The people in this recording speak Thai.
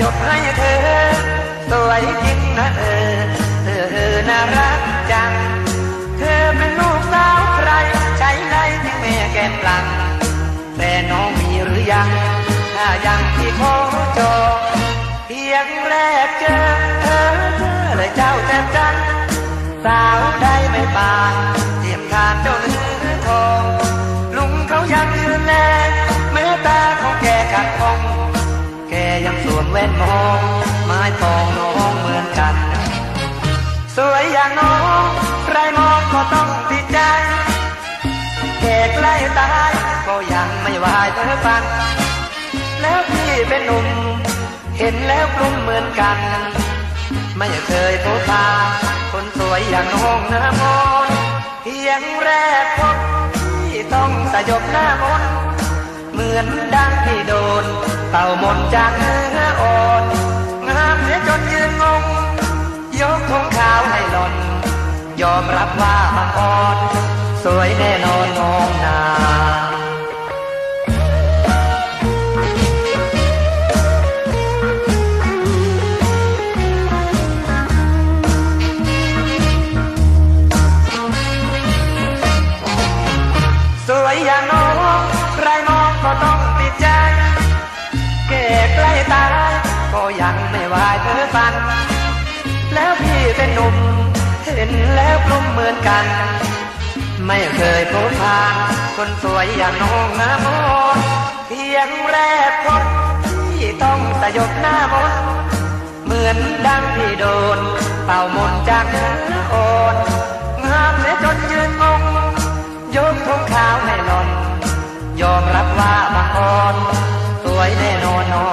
ยบให้เธอ สวยจริงนะเออ เธอน่ารักจัง เธอเป็นลูกสาวใคร ใช้ไรที่แม่แก้มหลัง แต่น้องมีหรือยัง ถ้ายังที่ขอจองเพียงแรกเจอเธอเธอเลยเจ้าแทบจันสาวได้ไม่ปานเทียมทานเจ้า แกยังสวมแว่นมองไม้ปองน้องเหมือนกัน สวยอย่างน้องใครมองก็ต้องติดใจแกใกล้ตายก็ยังไม่วายเธอฟันแล้วพี่เป็นหนุ่ม เห็นแล้วกลุ้มเหมือนกัน ไม่เคยพบตาคนสวยอย่างน้องนะมนเพียงแรกพบพี่ต้องสยบหน้ามนเหมือนดังที่โดน เต่ามนจากเนื้ออ่อนงามเสียจนยืนงง ยกธงขาวให้หล่น ยอมรับว่าบังอ่อน สวยแน่นอนน้องนาสวยอย่างน้องใครมองก็ต้อง ยังไม่วายเธอฟัน แล้วพี่เป็นหนุ่ม เห็นแล้วกลุ้มเหมือนกัน ไม่เคยพบผ่านคนสวยอย่างน้องนะมเพียงแรกพบพี่ต้องสยบหน้ามนเหมือนดังที่โดน เป่ามนจากเนื้ออ่อนงามเสียจนยืนงงยกธงขาวให้หล่อนยอมรับว่าบางอ่อนสวยแน่นอน